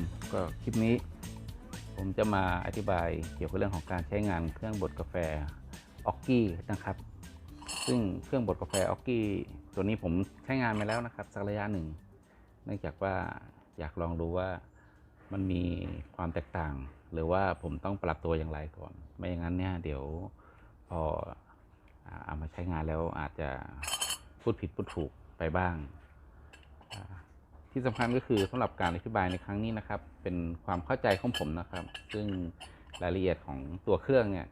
มก็คลิปนี้ ผมจะมาอธิบายเกี่ยวกับเรื่องของการใช้งานเครื่องบดกาแฟออกกี้นะครับ ซึ่งเครื่องบดกาแฟออกกี้ตัวนี้ผมใช้งานมาแล้วนะครับ สักระยะหนึ่ง เนื่องจากว่าอยากลองดูว่ามันมีความแตกต่าง หรือว่าผมต้องปรับตัวอย่างไรก่อน ไม่อย่างนั้นเนี่ยเดี๋ยวพอเอามาใช้งานแล้วอาจจะพูดผิดพูดถูกไปบ้าง ที่สำคัญก็คือสำหรับการอธิบายในครั้งนี้นะครับ เป็นความเข้าใจของผมนะครับ ซึ่งรายละเอียดของตัวเครื่องเนี่ย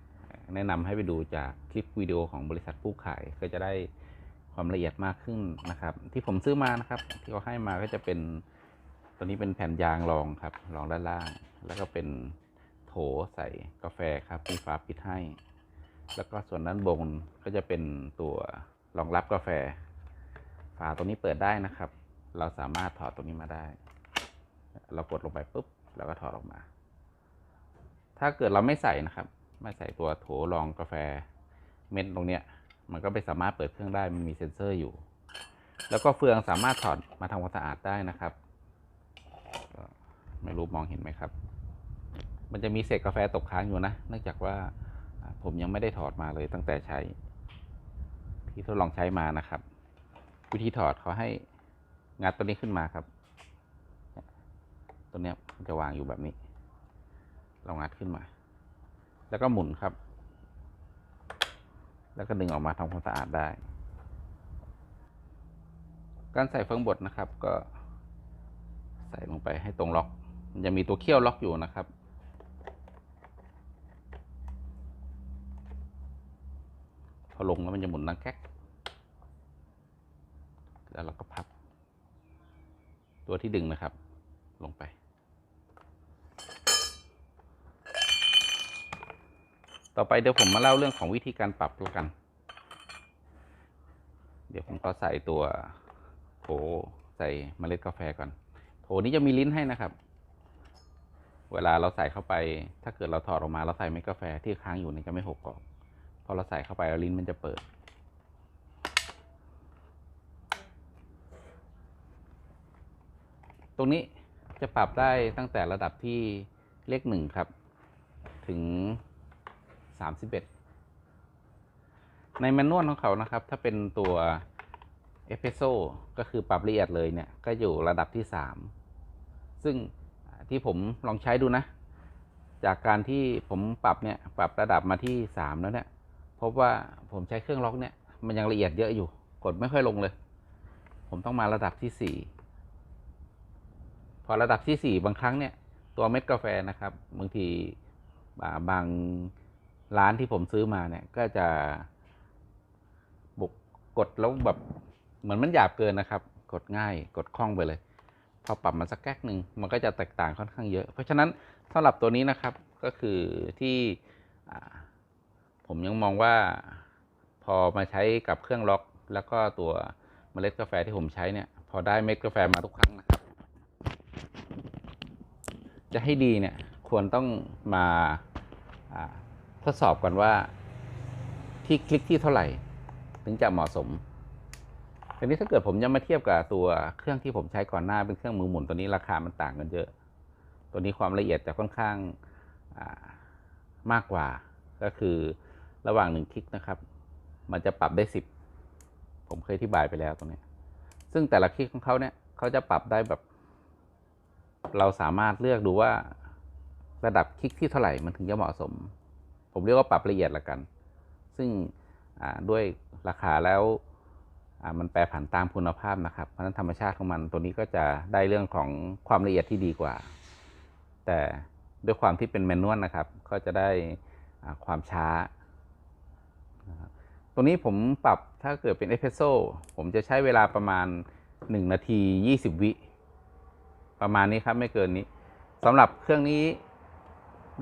แนะนำให้ไปดูจากคลิปวิดีโอของบริษัทผู้ขายก็จะได้ความละเอียดมากขึ้นนะครับ ที่ผมซื้อมานะครับ ที่เขาให้มาก็จะเป็นตัวนี้เป็นแผ่นยางรองครับรองด้านล่าง แล้วก็เป็นโถใส่กาแฟครับมีฝาปิดให้ แล้วก็ส่วนด้านบนก็จะเป็นตัวรองรับกาแฟ ฝาตัวนี้เปิดได้นะครับ เราสามารถถอดตัวนี้มาได้ เรากดลงไปปุ๊บแล้วก็ถอดออกมา ถ้าเกิดเราไม่ใส่นะครับ ไม่ใส่ตัวโถรองกาแฟเม็ดตรงเนี้ย มันก็ไม่สามารถเปิดเครื่องได้ มันมีเซ็นเซอร์อยู่ แล้วก็เฟืองสามารถถอดมาทำความสะอาดได้นะครับ ไม่รู้มองเห็นไหมครับ มันจะมีเศษกาแฟตกค้างอยู่นะ เนื่องจากว่าผมยังไม่ได้ถอดมาเลยตั้งแต่ใช้ ที่ทดลองใช้มานะครับ วิธีถอดเขาให้ งัดตัวนี้ขึ้นมาครับ ตัวนี้จะวางอยู่แบบนี้ เรางัดขึ้นมา แล้วก็หมุนครับ แล้วก็ดึงออกมาทำความสะอาดได้ การใส่เฟืองบดนะครับ ก็ใส่ลงไปให้ตรงล็อกมันจะมีตัวเขี้ยวล็อกอยู่นะครับพอลงแล้วมันจะหมุนดังแก๊ก แล้วเราก็พับ ตัวที่ดึงนะครับ ลงไป ต่อไปเดี๋ยวผมมาเล่าเรื่องของวิธีการปรับแล้วกัน เดี๋ยวผมก็ใส่ตัวโถใส่เมล็ดกาแฟก่อนโถนี้จะมีลิ้นให้นะครับ เวลาเราใส่เข้าไป ถ้าเกิดเราถอดออกมาเราใส่เม็ดกาแฟที่ค้างอยู่นี่จะไม่หกออกพอเราใส่เข้าไปแล้วลิ้นมันจะเปิด ตรงนี้จะปรับได้ตั้งแต่ระดับที่เลขหนึ่งครับ ถึง 31 ในแมนนวลของเขานะครับ ถ้าเป็นตัวเอสเ e โซก็คือปรับละเอียดเลยเนี่ย ก็อยู่ระดับที่ 3 ซึ่งที่ผมลองใช้ดูนะ จากการที่ผมปรับเนี่ย ปรับระดับมาที่ 3 แล้วเนี่ยพบว่าผมใช้เครื่องล็อกเนี่ย มันยังละเอียดเยอะอยู่ กดไม่ค่อยลงเลย ผมต้องมาระดับที่ 4 พอระดับที่ 4 บางครั้งเนี่ยตัวเม็ดกาแฟนะครับ บางทีบางร้านที่ผมซื้อมาเนี่ยก็จะบุกกดแล้วแบบเหมือนมันหยาบเกินนะครับ กดง่ายกดคล่องไปเลย พอปรับมาสักแก๊กหนึ่งมันก็จะแตกต่างค่อนข้างเยอะ เพราะฉะนั้นสำหรับตัวนี้นะครับก็คือที่ผมยังมองว่าพอมาใช้กับเครื่องล็อก แล้วก็ตัวเมล็ดกาแฟที่ผมใช้เนี่ย พอได้เม็ดกาแฟมาทุกครั้งนะครับ จะให้ดีเนี่ยควรต้องมาทดสอบก่อนว่าที่คลิกที่เท่าไหร่ ถึงจะเหมาะสมทีนี้ถ้าเกิดผมจะมาเทียบกับตัวเครื่องที่ผมใช้ก่อนหน้าเป็นเครื่องมือหมุนตัวนี้ราคามันต่างกันเยอะ ตัวนี้ความละเอียดจะค่อนข้างมากกว่า ก็คือระหว่างหนึ่งคลิกนะครับ มันจะปรับได้สิบผมเคยอธิบายไปแล้วตรงนี้ ซึ่งแต่ละคลิกของเขาเนี่ยเขาจะปรับได้แบบ เราสามารถเลือกดูว่าระดับคลิกที่เท่าไหร่มันถึงจะเหมาะสม ผมเรียกว่าปรับละเอียดละกัน ซึ่งด้วยราคาแล้วมันแปรผันตามคุณภาพนะครับ เพราะฉะนั้นธรรมชาติของมันตัวนี้ก็จะได้เรื่องของความละเอียดที่ดีกว่า แต่ด้วยความที่เป็นแมนนวลนะครับ ก็จะได้ความช้านะครับตรงนี้ผมปรับถ้าเกิดเป็นเอสเ e รสโซผมจะใช้เวลาประมาณ 1 นาที 20 วิ ประมาณนี้ครับไม่เกินนี้สำหรับเครื่องนี้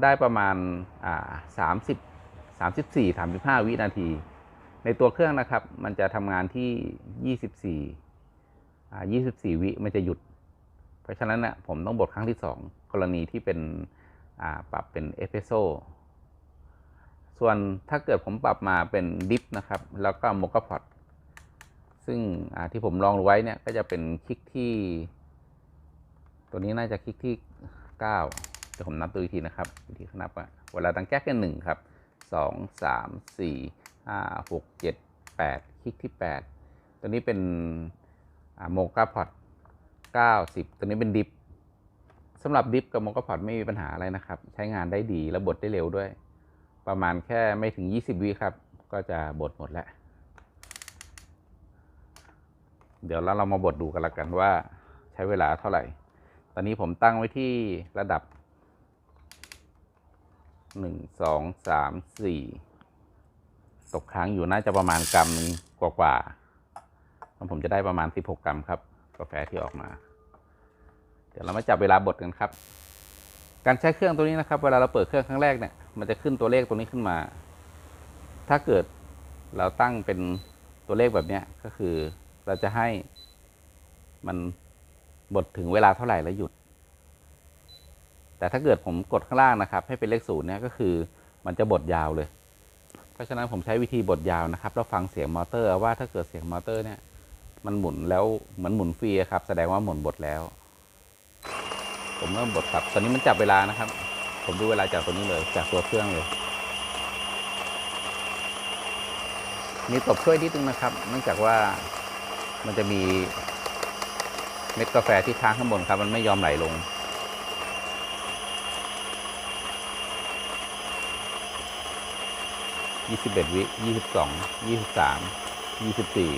ได้ประมาณอ่าสามสิบสามสิบสี่สามสิบห้าวินาที ในตัวเครื่องนะครับ มันจะทำงานที่ยี่สิบสี่อ่ายี่สิบสี่วิมันจะหยุด เพราะฉะนั้นนะผมต้องบดครั้งที่สองกรณีที่เป็นอ่าปรับเป็นเอสเ e รสโซส่วนถ้าเกิดผมปรับมาเป็นดิฟนะครับ แล้วก็โมกาพอตซึ่งที่ผมลองไว้เนี่ยก็จะเป็นคลิกที่ ตัวนี้น่าจะคลิกที่เก้าเดี๋ยวผมนับตัวอีกทีนะครับวิธีนับอะเวลาดังแก๊กกันหนึ่งครับสองสามสี่ห้าหกเจ็ดแปดคลิกที่แปดตัวนี้เป็นโมกาพอดเก้าสิบตัวนี้เป็นดิฟสำหรับดิฟกับโมกาพอดไม่มีปัญหาอะไรนะครับ ใช้งานได้ดีและบดได้เร็วด้วย ประมาณแค่ไม่ถึง 20วิครับ ก็จะบดหมดแล้วเดี๋ยวเราเรามาบดดูกันละกันว่าใช้เวลาเท่าไหร่ ตอนนี้ผมตั้งไว้ที่ระดับ 1 2 3 4 ตกค้างอยู่น่าจะประมาณกรัมหนึงกว่าผมจะได้ประมาณ 16 กรัมครับ กาแฟที่ออกมา เดี๋ยวเรามาจับเวลาบดกันครับ การใช้เครื่องตัวนี้นะครับ เวลาเราเปิดเครื่องครั้งแรกเนี่ย มันจะขึ้นตัวเลขตัวนี้ขึ้นมา ถ้าเกิดเราตั้งเป็นตัวเลขแบบนี้ก็คือเราจะให้มัน บดถึงเวลาเท่าไหร่แล้วหยุด แต่ถ้าเกิดผมกดข้างล่างนะครับ ให้เป็นเลขศูนย์เนี่ยก็คือมันจะบดยาวเลย เพราะฉะนั้นผมใช้วิธีบดยาวนะครับ แล้วฟังเสียงมอเตอร์ ว่าถ้าเกิดเสียงมอเตอร์เนี่ยมันหมุนแล้วเหมือนหมุนฟรีครับ แสดงว่าหมุนบดแล้ว ผมเริ่มบดครับ ตอนนี้มันจับเวลานะครับ ผมดูเวลาจากตัวนี้เลย จากตัวเครื่องเลยมีตบช่วยนิดนึงนะครับ เนื่องจากว่ามันจะมี เม็ดกาแฟที่ค้างข้างบนครับ มันไม่ยอมไหลลง ยี่สิบเอ็ดวิยี่สิบสอง ยี่สิบสาม ยี่สิบสี่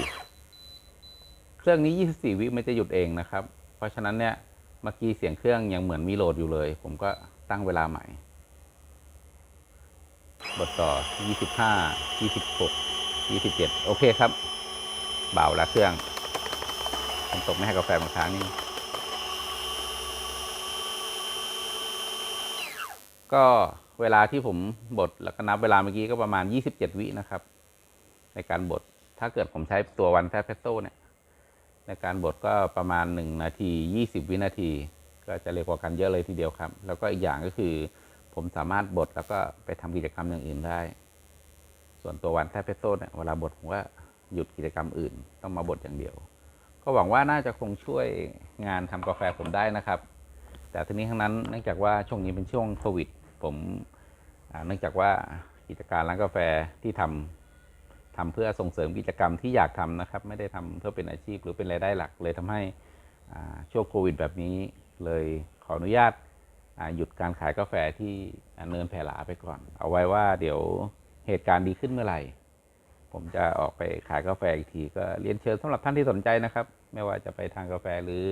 เครื่องนี้24วิมันจะหยุดเองนะครับ เพราะฉะนั้นเนี่ย เมื่อกี้เสียงเครื่องยังเหมือนมีโหลดอยู่เลย ผมก็ตั้งเวลาใหม่ บทต่อ25 26 27โอเคครับ เบาล้วเครื่อง ผมตกไม่ให้กาแฟมาค้างนี่ ก็เวลาที่ผมบดแล้วก็นับเวลาเมื่อกี้ก็ประมาณ 27 วินะครับ ในการบด ถ้าเกิดผมใช้ตัววันแทเพสโต้เนี่ย ในการบดก็ประมาณ 1 นาที 20 วินาที ก็จะเร็วกว่ากันเยอะเลยทีเดียวครับ แล้วก็อีกอย่างก็คือ ผมสามารถบดแล้วก็ไปทำกิจกรรมอย่างอื่นได้ ส่วนตัววันแทเพสโต้เนี่ยเวลาบดผมก็หยุดกิจกรรมอื่น ต้องมาบดอย่างเดียว ก็หวังว่าน่าจะคงช่วยงานทำกาแฟผมได้นะครับ แต่ทีนี้ทั้งนั้นเนื่องจากว่าช่วงนี้เป็นช่วงโควิด ผมเนื่องจากว่ากิจการร้านกาแฟที่ทำทำเพื่อส่งเสริมกิจกรรมที่อยากทำนะครับ ไม่ได้ทำเพื่อเป็นอาชีพหรือเป็นรายได้หลัก เลยทำให้ช่วงโควิด แบบนี้เลยขออนุญาตหยุดการขายกาแฟที่เนินแผ่หลาไปก่อน เอาไว้ว่าเดี๋ยวเหตุการณ์ดีขึ้นเมื่อไหร่ ผมจะออกไปขายกาแฟอีกทีก็เรียนเชิญสำหรับท่านที่สนใจนะครับ ไม่ว่าจะไปทางกาแฟหรือ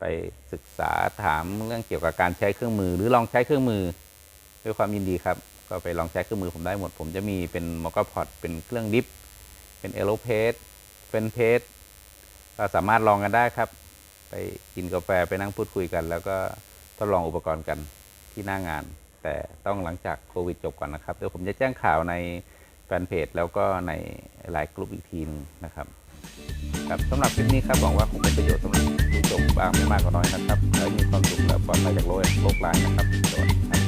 ไปศึกษาถามเรื่องเกี่ยวกับการใช้เครื่องมือ หรือลองใช้เครื่องมือ ด้วยความยินดีครับ ก็ไปลองใช้เครื่องมือผมได้หมด ผมจะมีเป็นมอกพอดเป็นเครื่องดิฟเป็นเอโลเพสเฟนเพสก็สามารถลองกันได้ครับ ไปกินกาแฟไปนั่งพูดคุยกัน แล้วก็ทดลองอุปกรณ์กันที่หน้างาน แต่ต้องหลังจากโควิดจบก่อนนะครับเดี๋ยวผมจะแจ้งข่าวใน ฟนเพจแล้วก็ในหลายกลุ่มอีกทีนึงนะครับครับสำหรับคลิปนี้ครับหวังว่าคงเป็นประโยชน์สำหรับผู้ชมบ้างไม่มากก็น้อยนะครับ และมีความสุขและปลอดภัยจากโรคโรคร้ายนะครับสวัสดีครับ